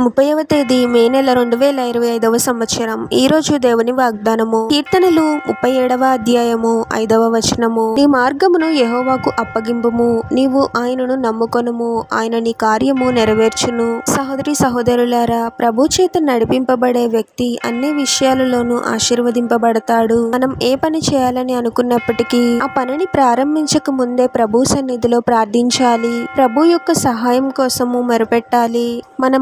ముప్పైవ తేదీ మే నెల రెండు వేల ఇరవై ఐదవ సంవత్సరం. ఈ రోజు దేవుని వాగ్దానము. కీర్తనలు ముప్పై ఏడవ అధ్యాయము ఐదవ వచనము. నీ మార్గమును యహోవాకు అప్పగింపుము. నీవు ఆయనను నమ్ముకొనుము. ఆయన నీ కార్యము నెరవేర్చును. సహోదరి సహోదరులారా ప్రభు చేత నడిపింపబడే వ్యక్తి అన్ని విషయాలలోనూ ఆశీర్వదింపబడతాడు. మనం ఏ పని చేయాలని అనుకున్నప్పటికీ ఆ పనిని ప్రారంభించక ముందే ప్రభు సన్నిధిలో ప్రార్థించాలి. ప్రభు యొక్క సహాయం కోసము మొరపెట్టాలి. మన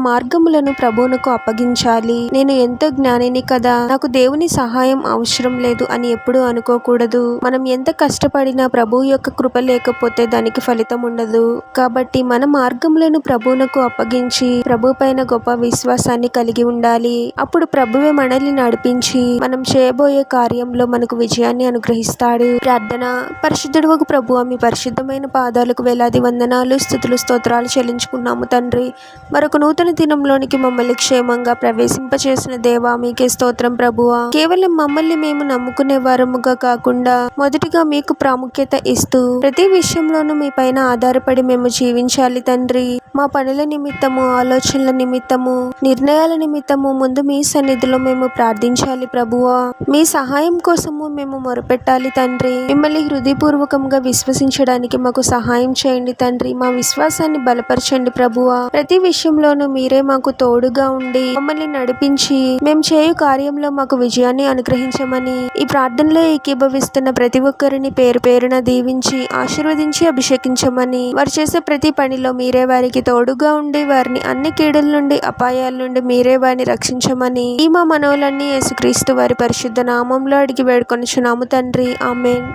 మార్గములను ప్రభువునకు అప్పగించాలి. నేను ఎంతో జ్ఞానిని కదా. నాకు దేవుని సహాయం అవసరం లేదు అని ఎప్పుడూ అనుకోకూడదు. మనం ఎంత కష్టపడినా ప్రభు యొక్క కృప లేకపోతే దానికి ఫలితం ఉండదు. కాబట్టి మన మార్గములను ప్రభువునకు అప్పగించి ప్రభు పైన గొప్ప విశ్వాసాన్ని కలిగి ఉండాలి. అప్పుడు ప్రభువే మనల్ని నడిపించి మనం చేయబోయే కార్యంలో మనకు విజయాన్ని అనుగ్రహిస్తాడు. ప్రార్థన. పరిశుద్ధుడు ఒక ప్రభు మీ పరిశుద్ధమైన పాదాలకు వేలాది వందనాలు స్థుతులు స్తోత్రాలు చెల్లించుకున్నాము తండ్రి. మరొక నూతన దినంలో దినంలోనికి మమ్మల్ని క్షేమంగా ప్రవేశింపచేసిన దేవా మీకే స్తోత్రం ప్రభువా. కేవలం మమ్మల్ని మేము నమ్ముకునే వారముగా కాకుండా మొదటిగా మీకు ప్రాముఖ్యత ఇస్తూ ప్రతి విషయంలోనూ మీ పైన ఆధారపడి మేము జీవించాలి తండ్రి. మా పనుల నిమిత్తము ఆలోచనల నిమిత్తము నిర్ణయాల నిమిత్తము ముందు మీ సన్నిధిలో మేము ప్రార్థించాలి ప్రభువా. మీ సహాయం కోసము మేము మొరపెట్టాలి తండ్రి. మిమ్మల్ని హృదయపూర్వకంగా విశ్వసించడానికి మాకు సహాయం చేయండి తండ్రి. మా విశ్వాసాన్ని బలపరచండి ప్రభువా. ప్రతి విషయంలోనూ మీరే మాకు తోడుగా ఉండి మమ్మల్ని నడిపించి మేము చేయు కార్యంలో మాకు విజయాన్ని అనుగ్రహించమని ఈ ప్రార్థనలో ఏకీభవిస్తున్న ప్రతి ఒక్కరిని పేరు పేరున దీవించి ఆశీర్వదించి అభిషేకించమని వారు చేసే ప్రతి పనిలో మీరే వారికి వారికి తోడుగా ఉండి వారిని అన్ని కీడుల నుండి అపాయాల నుండి మీరే వారిని రక్షించమని ఈ మా మనవులన్నీ యేసుక్రీస్తు వారి పరిశుద్ధ నామంలో అడిగి వేడుకొనుచున్నాము తండ్రి. ఆమెన్.